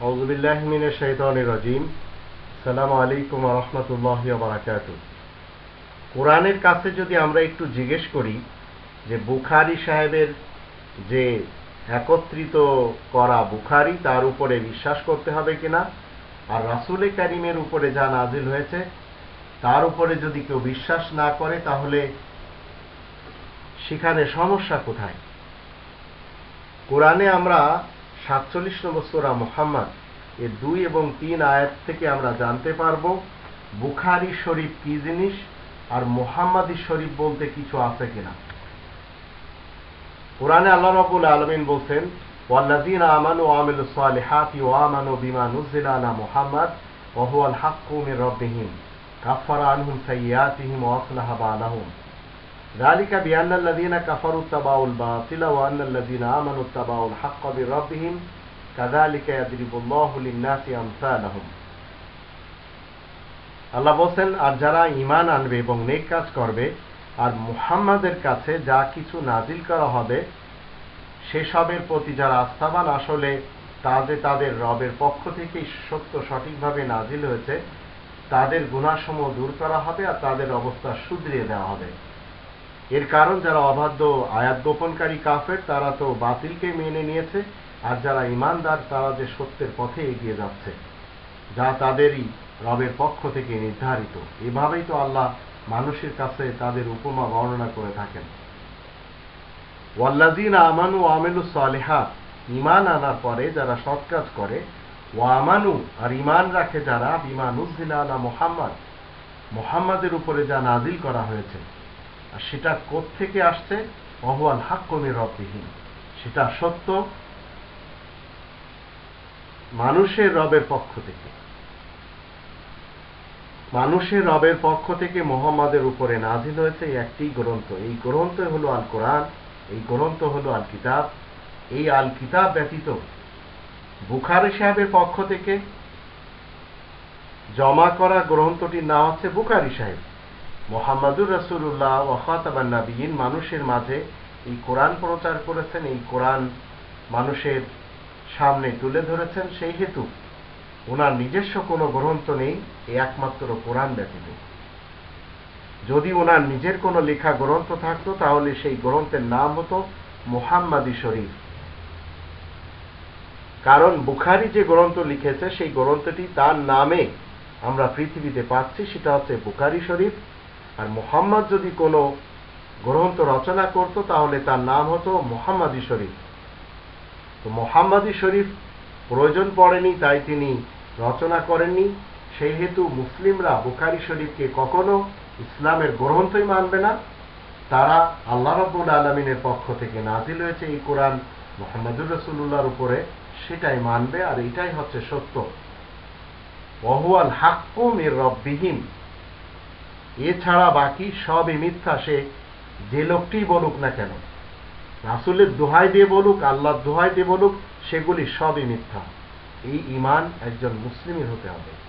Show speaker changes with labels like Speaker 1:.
Speaker 1: আউজুবিল্লাহ মিনের বারাকাত। কোরআনের কাছে যদি আমরা একটু জিজ্ঞেস করি যে বুখারি সাহেবের যে একত্রিত করা বুখারি, তার উপরে বিশ্বাস করতে হবে কিনা? আর রাসুলে কারিমের উপরে যা নাজিল হয়েছে, তার উপরে যদি কেউ বিশ্বাস না করে, তাহলে সেখানে সমস্যা কোথায়? কোরআনে আমরা সাতচল্লিশ নম্বর সোরা মোহাম্মদ। এর দুই এবং তিন আয়াত থেকে আমরা জানতে পারব, বুখারি শরীফ কি জিনিস আর মোহাম্মদী শরীফ বলতে কিছু আছে কিনা। কোরআনে আল্লাহ রবুল আলমিন বলছেন, ওয়াল্লাযীনা আমানু ওয়া আমিলুস সালিহাতি ওয়া আমানু বিমা নুজিলা আলা মুহাম্মদ ওয়া হুয়াল হাক্কু মির রাব্বিহিম। কাফারা আনহুম ذلك بأن الذين كفروا اتبعوا الباطل وأن الذين آمنوا اتبعوا الحق بربهم كذلك يضرب الله للناس أمثالهم আল্লাহ বলছেন আর যারা ইমান আনবে এবং নেক কাজ করবে আর মুহাম্মাদের কাছে যা কিছু নাজিল করা হবে সেসবের প্রতি যারা আস্থাবান আসলে তাদের তাদের রবের পক্ষ থেকেই সত্য সঠিকভাবে নাজিল হয়েছে তাদের গুণাসমূহ দূর করা হবে আর তাদের অবস্থা শুধরিয়ে দেওয়া হবে এর কারণ যারা অবাধ্য আয়াত গোপনকারী কাফের, তারা তো বাতিলকে মেনে নিয়েছে, আর যারা ইমানদার, তারা যে সত্যের পথে এগিয়ে যাচ্ছে, যা তাদেরই রবের পক্ষ থেকে নির্ধারিত। এভাবেই তো আল্লাহ মানুষের কাছে তাদের উপমা বর্ণনা করে থাকেন। ওয়াল্লাজিন আমানু আমেলু সালেহাত ইমান আনার পরে যারা সৎ কাজ করে ও আমানু, আর ইমান রাখে যারা বিমানুজ্জিলা আলা মোহাম্মদ, মোহাম্মদের উপরে যা নাজিল করা হয়েছে। আর সেটা থেকে আসছে? অহওয়াল হাক্কমের রববিহীন সেটা সত্য। মানুষের রবের পক্ষ থেকে। মানুষের রবের পক্ষ থেকে মোহাম্মদের উপরে নাজিল হয়েছে একটি গ্রন্থ। এই গ্রন্থ হলো আল কোরআন, এই গ্রন্থ হলো আল কিতাব। এই আল কিতাব ব্যতীত বুখারি সাহেবের পক্ষ থেকে জমা করা গ্রন্থটির নাম হচ্ছে বুখারি সাহেব। মোহাম্মদুর রসুল্লাহ ওয়াফাতাবান্নাবিন মানুষের মাঝে এই কোরআন প্রচার করেছেন, এই কোরআন মানুষের সামনে তুলে ধরেছেন, সেই হেতু ওনার নিজস্ব কোনো গ্রন্থ নেই এই একমাত্র কোরআন ব্যতীত। যদি ওনার নিজের কোনো লেখা গ্রন্থ থাকতো, তাহলে সেই গ্রন্থের নাম হতো মোহাম্মদী শরীফ। কারণ বুখারি যে গ্রন্থ লিখেছে, সেই গ্রন্থটি তার নামে আমরা পৃথিবীতে পাচ্ছি, সেটা হচ্ছে বুখারি শরীফ। আর মোহাম্মদ যদি কোনো গ্রন্থ রচনা করত, তাহলে তার নাম হতো মোহাম্মদী শরীফ। তো মোহাম্মদী শরীফ প্রয়োজন পড়েনি, তাই তিনি রচনা করেননি। সেই হেতু মুসলিমরা বুখারি শরীফকে কখনো ইসলামের গ্রন্থই মানবে না। তারা আল্লাহ রব্বুল আলমিনের পক্ষ থেকে নাজিল হয়েছে এই কোরআন। মোহাম্মদুর রসুল্লাহর উপরে সেটাই মানবে, আর এটাই হচ্ছে সত্য। ওহুয়াল হাক্কুম এর রব্বিহীন এছাড়া বাকি সবই মিথ্যা, সে যে লোকটি বলুক না কেন। রাসুলের দোহাই দিয়ে বলুক, আল্লাহর দোহাই দিয়ে বলুক, সেগুলি সবই মিথ্যা। এই ইমান একজন মুসলিমের হতে হবে।